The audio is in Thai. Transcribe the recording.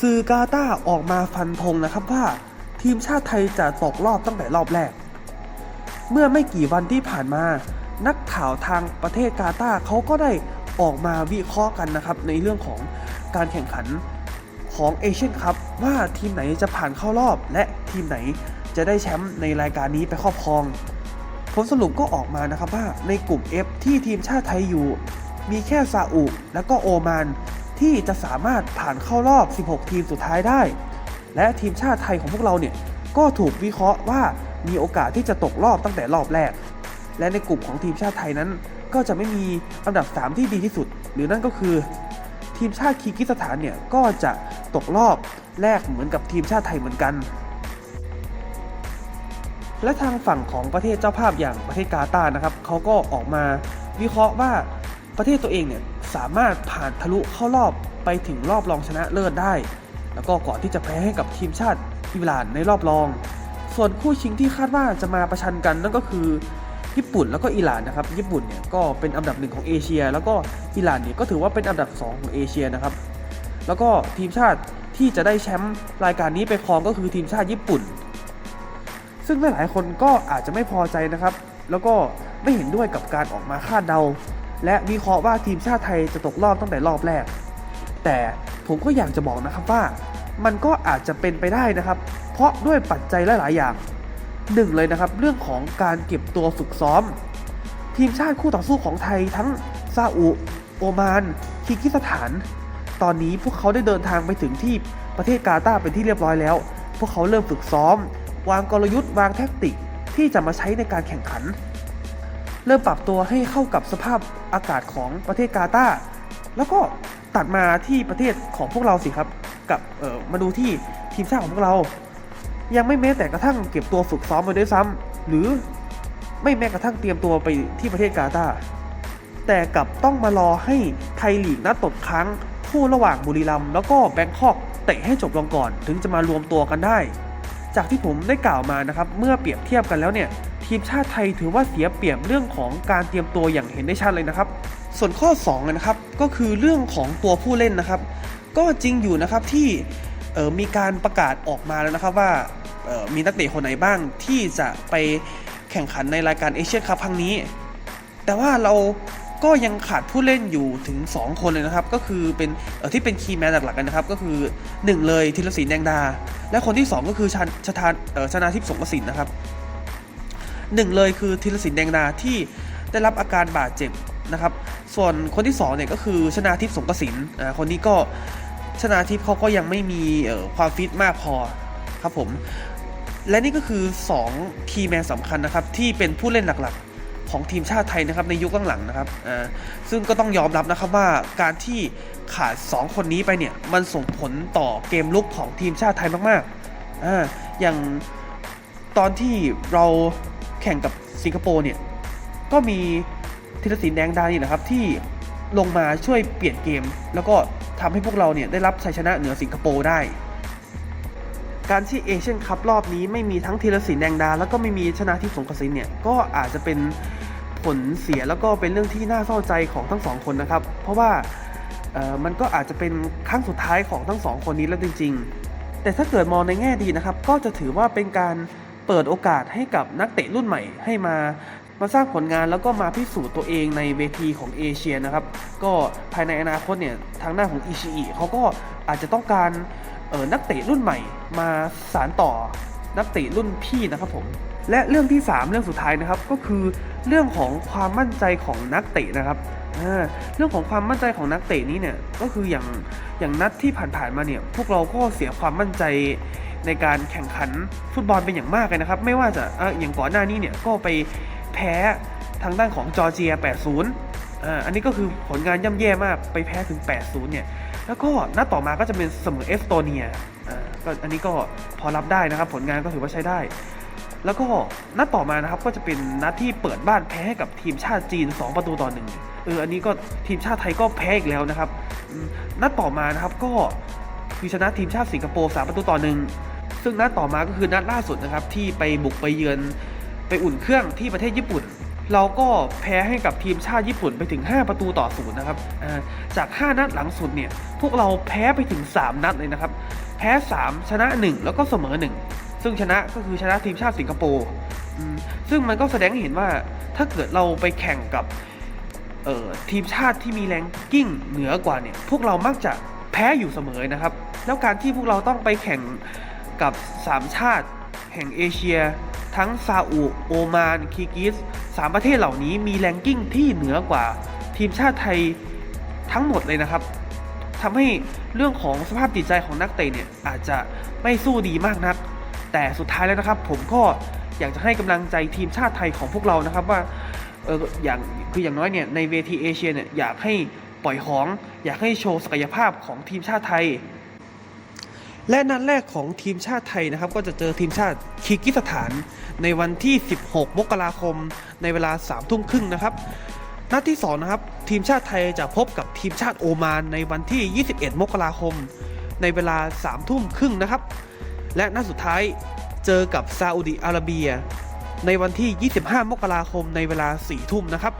สื่อกาตาร์ออกมาฟันธงนะครับว่า ทีมชาติไทยจะตกรอบตั้งแต่รอบแรก เมื่อไม่กี่วันที่ผ่านมา นักข่าวทางประเทศกาตาร์เขาก็ได้ออกมาวิเคราะห์กันนะครับ ในเรื่องของการแข่งขันของเอเชียนคัพว่าทีมไหนจะผ่านเข้ารอบ และทีมไหนจะได้แชมป์ในรายการนี้ไปครอบครอง ผลสรุปก็ออกมานะครับว่าในกลุ่ม F ที่ทีมชาติไทยอยู่ มีแค่ซาอุและก็โอมาน ที่จะสามารถผ่านเข้ารอบ 16 ทีมสุดท้ายได้ และทีมชาติไทยของพวกเราเนี่ยก็ถูกวิเคราะห์ว่ามีโอกาสที่จะตกรอบตั้งแต่รอบแรก และในกลุ่มของทีมชาติไทยนั้น ก็จะไม่มีอันดับ 3 ที่ดีที่สุด หรือนั่นก็คือ ทีมชาติคีกิสถานเนี่ยก็จะตกรอบแรกเหมือนกับทีมชาติไทยเหมือนกัน และทางฝั่งของประเทศเจ้าภาพอย่างประเทศกาตาร์นะครับเขาก็ออกมาวิเคราะห์ว่าประเทศตัวเองเนี่ย สามารถผ่านทะลุเข้ารอบไปถึงรอบรองชนะเลิศได้ แล้วก็ก่อนที่จะแพ้ให้กับทีมชาติอิหร่านในรอบรอง ส่วนคู่ชิงที่คาดว่าจะมาประชันกันนั่นก็คือญี่ปุ่นแล้วก็อิหร่านนะครับ ญี่ปุ่นเนี่ยก็เป็นอันดับหนึ่งของเอเชีย แล้วก็อิหร่านเนี่ยก็ถือว่าเป็นอันดับสองของเอเชียนะครับ แล้วก็ทีมชาติที่จะได้แชมป์รายการนี้ไปครองก็คือทีมชาติญี่ปุ่น ซึ่งหลายๆคนก็อาจจะไม่พอใจนะครับ แล้วก็ไม่เห็นด้วยกับการออกมาคาดเดา และวิเคราะห์ว่าทีมชาติไทยจะตกรอบตั้งแต่รอบแรก แต่ผมก็อยากจะบอกนะครับว่า มันก็อาจจะเป็นไปได้นะครับ เพราะด้วยปัจจัยหลาย ๆ อย่างหนึ่งเลยนะครับ เรื่องของการเก็บตัวฝึกซ้อม ทีมชาติคู่ต่อสู้ของไทยทั้งซาอุโอมานคีร์กิสถาน ตอนนี้พวกเขาได้เดินทางไปถึงที่ประเทศกาตาร์เป็นที่เรียบร้อยแล้ว พวกเขาเริ่มฝึกซ้อม วางกลยุทธ์วางแท็กติกที่จะมาใช้ในการแข่งขัน เริ่มปรับตัวให้เข้ากับสภาพอากาศของประเทศกาตาร์แล้วก็ตัดมาที่ประเทศของพวกเราสิครับ กับเออมาดูที่ทีมชาติของพวกเรา ยังไม่แม้แต่กระทั่งเก็บตัวฝึกซ้อมไปด้วยซ้ำหรือไม่แม้กระทั่งเตรียมตัวไปที่ประเทศกาตาร์แต่กลับต้องมารอให้ไทยลีกนัดตกค้งคู่ระหว่างบุรีรัมย์แล้วก็แบงคอกเตะให้จบลงก่อน ถึงจะมารวมตัวกันได้ จากที่ผมได้กล่าวมานะครับ เมื่อเปรียบเทียบกันแล้วเนี่ย ทีมชาติไทยถือว่าเสียเปรียบเรื่องของการเตรียมตัวอย่างเห็นได้ชัดเลยนะครับ ส่วนข้อ2นะครับก็คือเรื่องของตัวผู้เล่นนะครับ ก็จริงอยู่นะครับที่เออมีการประกาศออกมาแล้วนะครับว่าเออมีนักเตะคนไหนบ้างที่จะไปแข่งขันในรายการเอเชียนคัพครั้งนี้ แต่ว่าเราก็ยังขาดผู้เล่นอยู่ถึง 2 คนเลยนะครับ ก็คือเป็นออที่เป็นคีย์แมนหลักๆกันนะครับ ก็คือ 1 เลยธีรศิลป์แดงดา และคนที่ 2 ก็คือชาชานเอ่อชนาทิพย์สงกระสินนะครับ หนึ่งเลยคือธีรศิลป์แดงดาที่ได้รับอาการบาดเจ็บนะครับ ส่วนคนที่2เนี่ยก็คือชนาทิพย์สงกระสินอ่าคนนี้ก็ชนาทิพย์เขาก็ยังไม่มีเอ่อความฟิตมากพอครับผม และนี่ก็คือ2คีย์แมนสำคัญนะครับ ที่เป็นผู้เล่นหลักๆ ของทีมชาติไทยนะครับในยุคหลังๆนะครับอ่าซึ่งก็ต้องยอมรับนะครับว่าการที่ขาด 2 คนนี้ไปเนี่ยมันส่งผลต่อเกมลุกของทีมชาติไทยมากๆอ่าอย่างตอนที่เรา ข่งกับสิงคโปร์เนี่ยก็มีธีรศิลป์แดงดานี่นะครับที่ลงมาช่วยเปลี่ยนเกม แล้วก็ทำให้พวกเราเนี่ยได้รับชัยชนะเหนือสิงคโปร์ได้ การที่เอเชียนคัพรอบนี้ไม่มีทั้งธีรศิลป์แดงดา แล้วก็ไม่มีชนะทิพย์สงกระสินเนี่ยก็อาจจะเป็นผลเสียแล้วก็เป็นเรื่องที่น่าเศร้าใจของทั้งสองคนนะครับ เพราะว่ามันก็อาจจะเป็นครั้งสุดท้ายของทั้งสองคนนี้แล้วจริง ๆ แต่ถ้าเกิดมองในแง่ดีนะครับ ก็จะถือว่าเป็นการ เปิดโอกาสให้กับนักเตะรุ่นใหม่ให้มามาสร้างผลงานแล้วก็มาพิสูจน์ตัวเองในเวทีของเอเชียนะครับ ก็ภายในอนาคตเนี่ยทางหน้าของอิชิอิเขาก็อาจจะต้องการเอ่อนักเตะรุ่นใหม่ มาสานต่อนักเตะรุ่นพี่นะครับผมและเรื่องที่ 3 เรื่องสุดท้ายนะครับก็คือเรื่องของความมั่นใจของนักเตะนะครับเรื่องของความมั่นใจของนักเตะนี้เนี่ยก็คืออย่างอย่างนัดที่ผ่านๆมาเนี่ยพวกเราก็เสียความมั่นใจ ในการแข่งขันฟุตบอลเป็นอย่างมากเลยนะครับ ไม่ว่าจะออย่างก่อนหน้านี้เนี่ยก็ไปแพ้ทางด้านของจอร์เจีย 80 อันนี้ก็คือผลงานย่ำแย่มากไปแพ้ถึง 80 เนี่ย แล้วก็นัดต่อมาก็จะเป็นเสมอเอสโตเนียก็อันนี้ก็พอรับได้นะครับ ผลงานก็ถือว่าใช้ได้ แล้วก็นัดต่อมานะครับก็จะเป็นนัดที่เปิดบ้านแพ้ให้กับทีมชาติจีน 2 ประตูต่อหนึ่งเอออันนี้ก็ทีมชาติไทยก็แพ้อีกแล้วนะครับ นัดต่อมานะครับก็คือชนะทีมชาติสิงคโปร์3ประตูต่อหนึ่ง ซึ่งนัดต่อมาก็คือนัดล่าสุดนะครับที่ไปบุกไปเยือนไปอุ่นเครื่องที่ประเทศญี่ปุ่น เราก็แพ้ให้กับทีมชาติญี่ปุ่นไปถึง 5 ประตูต่อศูนย์นะครับอ่าจาก 5 นัดหลังสุดเนี่ยพวกเราแพ้ไปถึง 3 นัดเลยนะครับ แพ้ 3 ชนะ 1 แล้วก็เสมอ 1 ซึ่งชนะก็คือชนะทีมชาติสิงคโปร์ซึ่งมันก็แสดงให้เห็นว่าถ้าเกิดเราไปแข่งกับทีมชาติที่มีแรงกิ้งเหนือกว่าเนี่ยพวกเรามักจะแพ้อยู่เสมอนะครับ แล้วการที่พวกเราต้องไปแข่ง กับ 3 ชาติแห่งเอเชีย ทั้งซาอุโอมานคีกิสสามประเทศเหล่านี้มีแรงกิ้งที่เหนือกว่าทีมชาติไทยทั้งหมดเลยนะครับทำให้เรื่องของสภาพจิตใจของนักเตะเนี่ยอาจจะไม่สู้ดีมากนัก แต่สุดท้ายแล้วนะครับ ผมก็อยากจะให้กำลังใจทีมชาติไทยของพวกเรานะครับว่าเอออย่างคืออย่างน้อยเนี่ยในเวทีเอเชียเนี่ยอยากให้ปล่อยของ อยากให้โชว์ศักยภาพของทีมชาติไทย และนัดแรกของทีมชาติไทยนะครับ ก็จะเจอทีมชาติคีกิสถาน ในวันที่ 16 มกราคม ในเวลา3ทุ่มครึ่งนะครับนัดที่2นะครับทีมชาติไทยจะพบกับทีมชาติโอมานในวันที่ 21 มกราคม ในเวลา3ทุ่มครึ่งนะครับ และนัดสุดท้ายเจอกับซาอุดิอาระเบีย ในวันที่ 25 มกราคมในเวลา4ทุ่มนะครับ